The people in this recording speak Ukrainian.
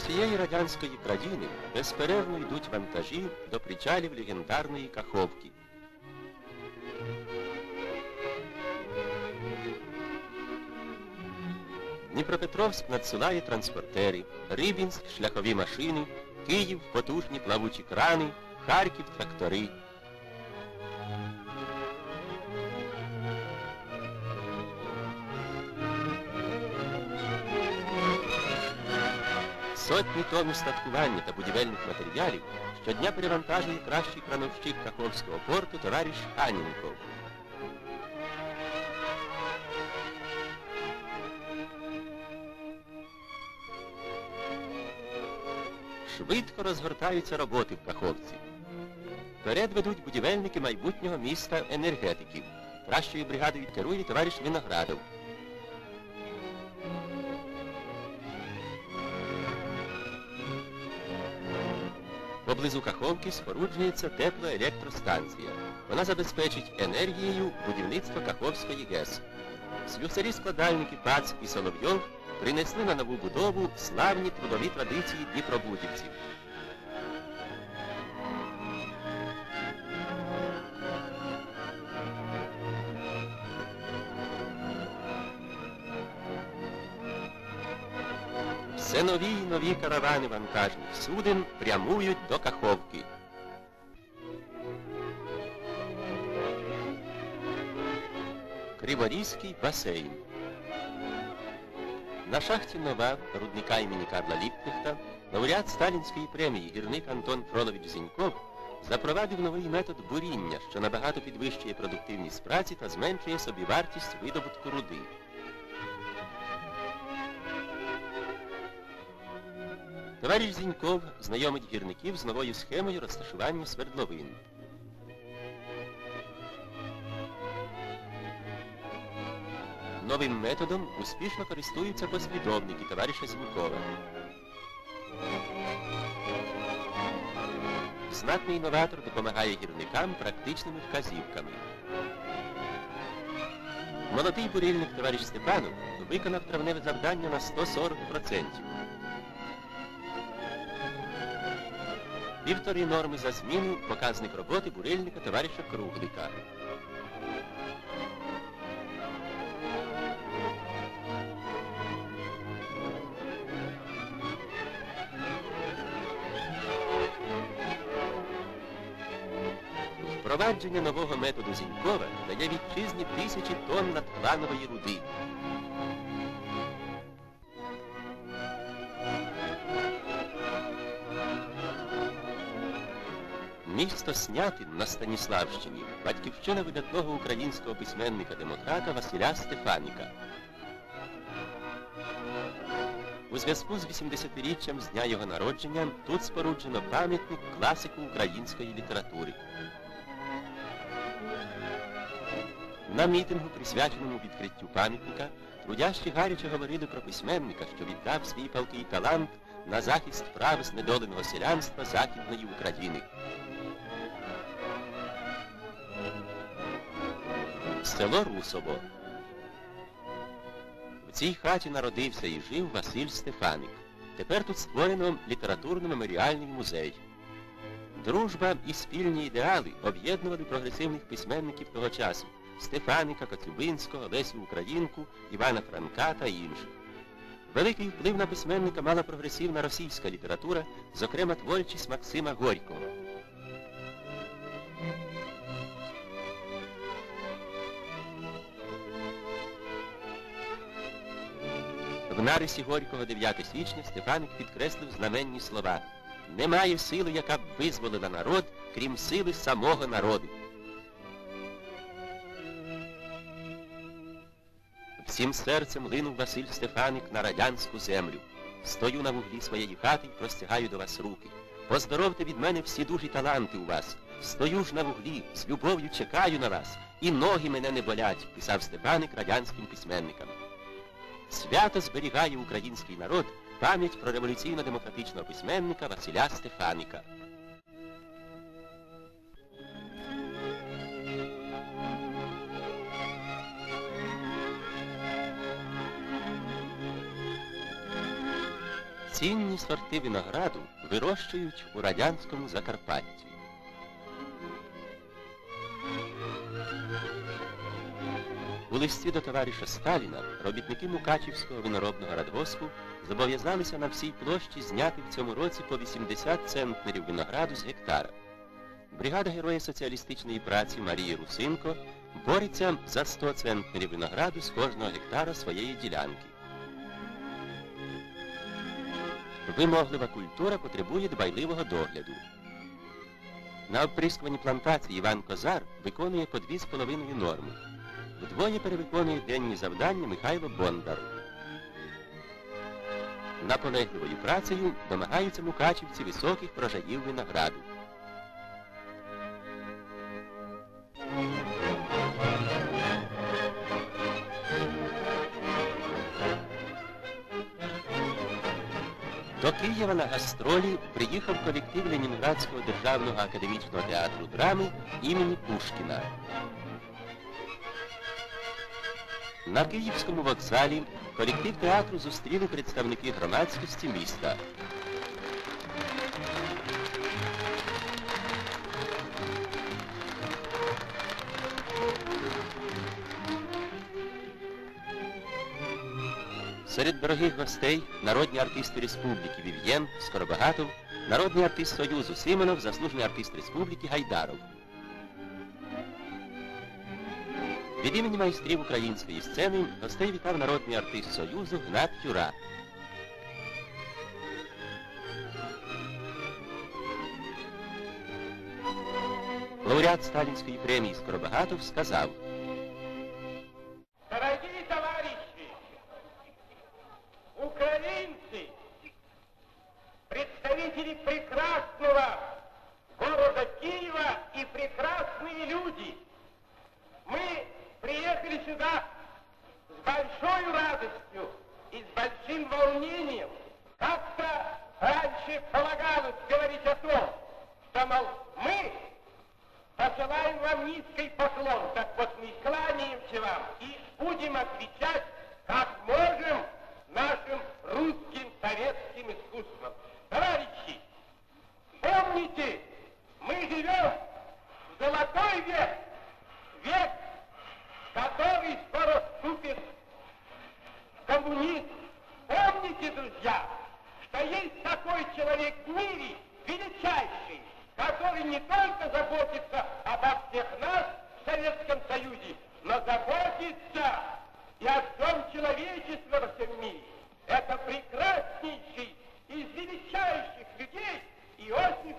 всієї радянської країни безперервно йдуть вантажі до причалів легендарної Каховки. Дніпропетровськ надсилає транспортери, Рибінськ шляхові машини, Київ потужні плавучі крани, Харків трактори. Сотні тонн устаткування та будівельних матеріалів щодня перевантажує кращий крановщик Каховського порту товариш Анінков. Швидко розгортаються роботи в Каховці. Вперед ведуть будівельники майбутнього міста енергетиків. Кращою бригадою керує товариш Виноградов. Поблизу Каховки споруджується теплоелектростанція. Вона забезпечить енергією будівництво Каховської ГЕС. Слюсарі-складальники Пац і Соловйов принесли на нову будову славні трудові традиції дніпробудівців. Все нові й нові каравани вантажних суден прямують до Каховки. Криворізький басейн. На шахті Нова рудника імені Карла Ліпкнехта лауреат Сталінської премії гірник Антон Фролович Зіньков запровадив новий метод буріння, що набагато підвищує продуктивність праці та зменшує собівартість видобутку руди. Товариш Зіньков знайомить гірників з новою схемою розташування свердловин. Новим методом успішно користуються послідовники товариша Зінькова. Знатний новатор допомагає гірникам практичними вказівками. Молодий бурильник товариш Степанов виконав травневе завдання на 140%. Півтори норми за зміну показник роботи бурильника товариша Круглика. Впровадження нового методу Зінькова дає вітчизні тисячі тонн надпланової руди. Місто Снятин на Станіславщині батьківщина видатного українського письменника-демократа Василя Стефаніка. У зв'язку з 80-річчям з дня його народження тут споруджено пам'ятник класику української літератури. На мітингу, присвяченому відкриттю пам'ятника, трудящі гаряче говорили про письменника, що віддав свій палкий талант на захист прав знедоленого селянства Західної України. Село Русово. В цій хаті народився і жив Василь Стефаник. Тепер тут створено літературно-меморіальний музей. Дружба і спільні ідеали об'єднували прогресивних письменників того часу Стефаника, Коцюбинського, Лесю Українку, Івана Франка та інших. Великий вплив на письменника мала прогресивна російська література, зокрема творчість Максима Горького. В нарисі Горького 9 січня Стефаник підкреслив знаменні слова Немає сили, яка б визволила народ, крім сили самого народу. Всім серцем линув Василь Стефаник на радянську землю. Стою на вуглі своєї хати і простягаю до вас руки. Поздоровте від мене всі дужі таланти у вас. Стою ж на вуглі, з любов'ю чекаю на вас, і ноги мене не болять, писав Стефаник радянським письменникам. Свято зберігає український народ пам'ять про революційно-демократичного письменника Василя Стефаника. Цінні сорти винограду вирощують у радянському Закарпатті. У листі до товариша Сталіна робітники Мукачівського виноробного радгоспу зобов'язалися на всій площі зняти в цьому році по 80 центнерів винограду з гектара. Бригада Героя соціалістичної праці Марії Русинко бореться за 100 центнерів винограду з кожного гектара своєї ділянки. Вимоглива культура потребує дбайливого догляду. На обприскуванні плантації Іван Козар виконує по 2,5 норми. Вдвоє перевиконує денні завдання Михайло Бондар. Наполегливою працею домагаються мукачівці високих прожаїв винограду. До Києва на гастролі приїхав колектив Ленінградського державного академічного театру драми імені Пушкіна. На Київському вокзалі колектив театру зустріли представники громадськості міста. Серед дорогих гостей народні артисти Республіки Вів'єн, Скоробагатов, народний артист Союзу Симонов, заслужений артист Республіки Гайдаров. Від імені майстрів української сцени гостей вітав народний артист Союзу Гнат Тюра. Лауреат Сталінської премії Скоробагатов сказав, волнением. Как-то раньше полагалось говорить о том, что, мол, мы посылаем вам низкий поклон. Так вот мы кланяемся вам и будем отвечать, как можем, что есть такой человек в мире, величайший, который не только заботится обо всех нас в Советском Союзе, но заботится и о всем человечестве во всем мире. Это прекраснейший из величайших людей Иосиф.